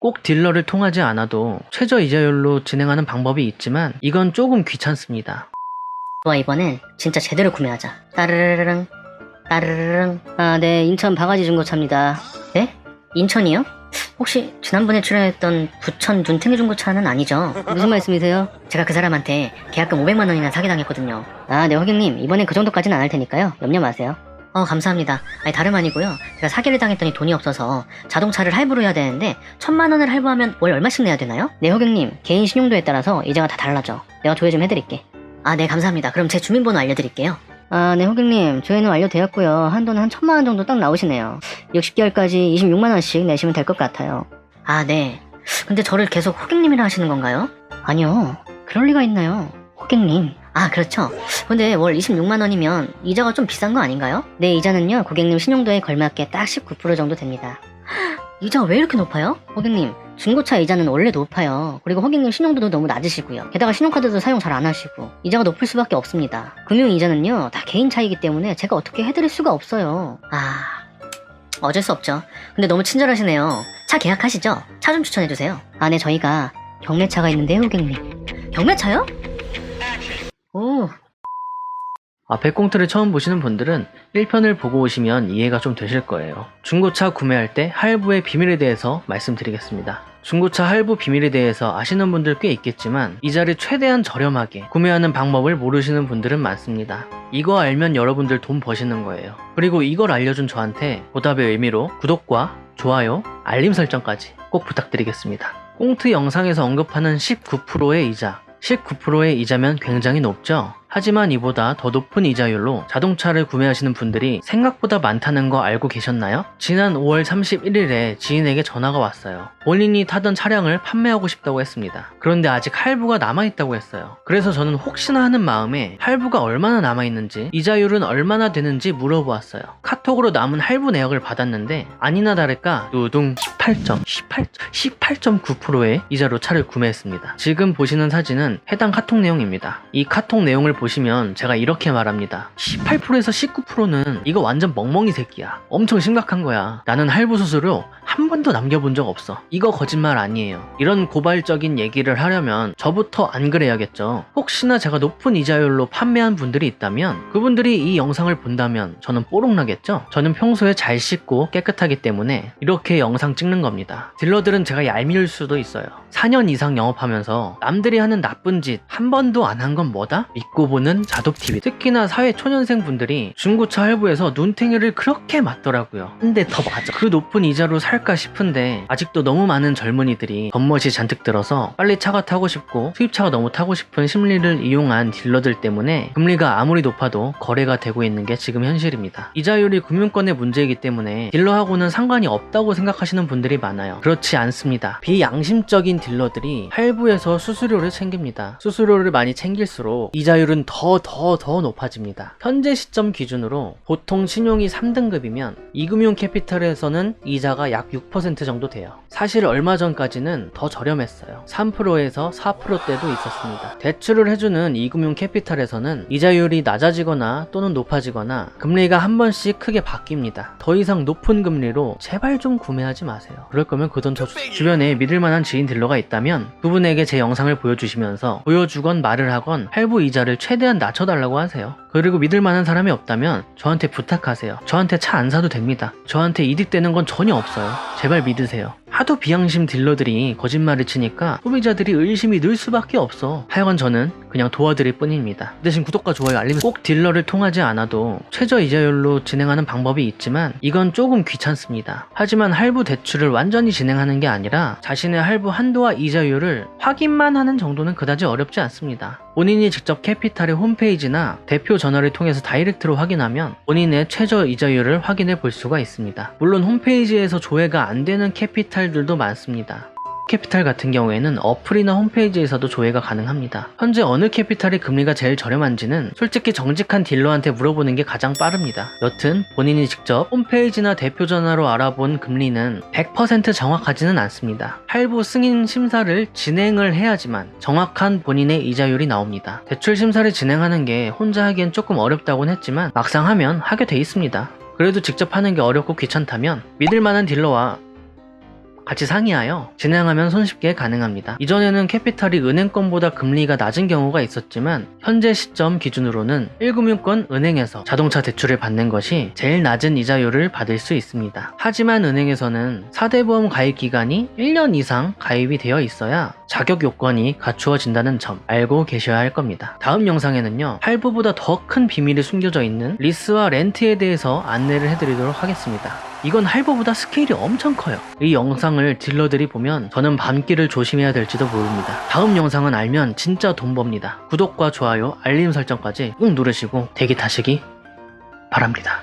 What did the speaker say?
꼭 딜러를 통하지 않아도 최저 이자율로 진행하는 방법이 있지만 이건 조금 귀찮습니다. 좋아 이번엔 진짜 제대로 구매하자 따르르릉 따르르릉 아 네 인천 바가지 중고차입니다 네? 인천이요? 혹시 지난번에 출연했던 부천 눈탱이 중고차는 아니죠? 무슨 말씀이세요? 제가 그 사람한테 계약금 500만 원이나 사기당했거든요 아 네 허경님 이번엔 그 정도까지는 안 할 테니까요 염려 마세요 어 감사합니다 아니 다름 아니고요 제가 사기를 당했더니 돈이 없어서 자동차를 할부로 해야 되는데 천만 원을 할부하면 월 얼마씩 내야 되나요? 네 허경님 개인 신용도에 따라서 이자가 다 달라져 내가 조회 좀 해드릴게 아, 네, 감사합니다. 그럼 제 주민번호 알려드릴게요. 아, 네, 호객님. 조회는 완료되었고요. 한도는 한 천만 원 정도 딱 나오시네요. 60개월까지 26만 원씩 내시면 될 것 같아요. 아, 네. 근데 저를 계속 호객님이라 하시는 건가요? 아니요. 그럴 리가 있나요? 호객님. 아, 그렇죠. 근데 월 26만 원이면 이자가 좀 비싼 거 아닌가요? 네, 이자는요. 고객님 신용도에 걸맞게 딱 19% 정도 됩니다. 이자가 왜 이렇게 높아요? 호객님, 중고차 이자는 원래 높아요. 그리고 호객님 신용도도 너무 낮으시고요. 게다가 신용카드도 사용 잘 안 하시고 이자가 높을 수밖에 없습니다. 금융 이자는요 다 개인 차이기 때문에 제가 어떻게 해드릴 수가 없어요. 아 어쩔 수 없죠. 근데 너무 친절하시네요. 차 계약하시죠? 차 좀 추천해주세요. 아네 저희가 경매차가 있는데요 고객님. 경매차요? 오 앞에 꽁트를 처음 보시는 분들은 1편을 보고 오시면 이해가 좀 되실 거예요. 중고차 구매할 때 할부의 비밀에 대해서 말씀드리겠습니다. 중고차 할부 비밀에 대해서 아시는 분들 꽤 있겠지만 이자를 최대한 저렴하게 구매하는 방법을 모르시는 분들은 많습니다. 이거 알면 여러분들 돈 버시는 거예요. 그리고 이걸 알려준 저한테 보답의 의미로 구독과 좋아요, 알림 설정까지 꼭 부탁드리겠습니다. 꽁트 영상에서 언급하는 19%의 이자 19%의 이자면 굉장히 높죠? 하지만 이보다 더 높은 이자율로 자동차를 구매하시는 분들이 생각보다 많다는 거 알고 계셨나요? 지난 5월 31일에 지인에게 전화가 왔어요. 본인이 타던 차량을 판매하고 싶다고 했습니다. 그런데 아직 할부가 남아있다고 했어요. 그래서 저는 혹시나 하는 마음에 할부가 얼마나 남아있는지, 이자율은 얼마나 되는지 물어보았어요. 카톡으로 남은 할부 내역을 받았는데 아니나 다를까 두둥 18점, 18, 18.9%의 이자로 차를 구매했습니다. 지금 보시는 사진은 해당 카톡 내용입니다. 이 카톡 내용을 보시면 제가 이렇게 말합니다. 18%에서 19%는 이거 완전 멍멍이 새끼야. 엄청 심각한 거야. 나는 할부 수수료 한 번도 남겨본 적 없어. 이거 거짓말 아니에요. 이런 고발적인 얘기를 하려면 저부터 안 그래야겠죠. 혹시나 제가 높은 이자율로 판매한 분들이 있다면 그분들이 이 영상을 본다면 저는 뽀록나겠죠? 저는 평소에 잘 씻고 깨끗하기 때문에 이렇게 영상 찍는 겁니다. 딜러들은 제가 얄미울 수도 있어요. 4년 이상 영업하면서 남들이 하는 나쁜 짓 한 번도 안 한 건 뭐다? 믿고 보는 자독TV. 특히나 사회 초년생 분들이 중고차 할부에서 눈탱이를 그렇게 맞더라고요. 근데 더 맞아. 그 높은 이자로 살까 싶은데 아직도 너무 많은 젊은이들이 겉멋이 잔뜩 들어서 빨리 차가 타고 싶고 수입차가 너무 타고 싶은 심리를 이용한 딜러들 때문에 금리가 아무리 높아도 거래가 되고 있는 게 지금 현실입니다. 이자율이 금융권의 문제이기 때문에 딜러하고는 상관이 없다고 생각하시는 분들이 많아요. 그렇지 않습니다. 비양심적인 딜러들이 할부에서 수수료를 챙깁니다. 수수료를 많이 챙길수록 이자율은 더 더 더 높아집니다. 현재 시점 기준으로 보통 신용이 3등급이면 이금융 캐피탈에서는 이자가 약6% 정도 돼요. 사실 얼마 전까지는 더 저렴했어요. 3%에서 4%대도 있었습니다. 대출을 해주는 이금융 캐피탈에서는 이자율이 낮아지거나 또는 높아지거나 금리가 한 번씩 크게 바뀝니다. 더 이상 높은 금리로 제발 좀 구매하지 마세요. 그럴 거면 그 돈 저 주변에 믿을 만한 지인 딜러가 있다면 그분에게 제 영상을 보여주시면서 보여주건 말을 하건 할부 이자를 최대한 낮춰달라고 하세요. 그리고 믿을 만한 사람이 없다면 저한테 부탁하세요. 저한테 차 안 사도 됩니다. 저한테 이득되는 건 전혀 없어요. 제발 믿으세요. 하도 비양심 딜러들이 거짓말을 치니까 소비자들이 의심이 늘 수밖에 없어. 하여간 저는 그냥 도와드릴 뿐입니다. 대신 구독과 좋아요, 알림 꼭 딜러를 통하지 않아도 최저 이자율로 진행하는 방법이 있지만 이건 조금 귀찮습니다. 하지만 할부 대출을 완전히 진행하는 게 아니라 자신의 할부 한도와 이자율을 확인만 하는 정도는 그다지 어렵지 않습니다. 본인이 직접 캐피탈의 홈페이지나 대표 전화를 통해서 다이렉트로 확인하면 본인의 최저 이자율을 확인해 볼 수가 있습니다. 물론 홈페이지에서 조회가 안 되는 캐피탈들도 많습니다. 캐피탈 같은 경우에는 어플이나 홈페이지에서도 조회가 가능합니다. 현재 어느 캐피탈이 금리가 제일 저렴한지는 솔직히 정직한 딜러한테 물어보는 게 가장 빠릅니다. 여튼 본인이 직접 홈페이지나 대표 전화로 알아본 금리는 100% 정확하지는 않습니다. 할부 승인 심사를 진행을 해야지만 정확한 본인의 이자율이 나옵니다. 대출 심사를 진행하는 게 혼자 하기엔 조금 어렵다곤 했지만 막상 하면 하게 돼 있습니다. 그래도 직접 하는 게 어렵고 귀찮다면 믿을 만한 딜러와 같이 상의하여 진행하면 손쉽게 가능합니다. 이전에는 캐피탈이 은행권보다 금리가 낮은 경우가 있었지만 현재 시점 기준으로는 1금융권 은행에서 자동차 대출을 받는 것이 제일 낮은 이자율을 받을 수 있습니다. 하지만 은행에서는 4대 보험 가입 기간이 1년 이상 가입이 되어 있어야 자격 요건이 갖추어진다는 점 알고 계셔야 할 겁니다. 다음 영상에는요, 할부보다 더 큰 비밀이 숨겨져 있는 리스와 렌트에 대해서 안내를 해드리도록 하겠습니다. 이건 할부보다 스케일이 엄청 커요. 이 영상을 딜러들이 보면 저는 밤길을 조심해야 될지도 모릅니다. 다음 영상은 알면 진짜 돈 법니다. 구독과 좋아요, 알림 설정까지 꾹 누르시고 대기 타시기 바랍니다.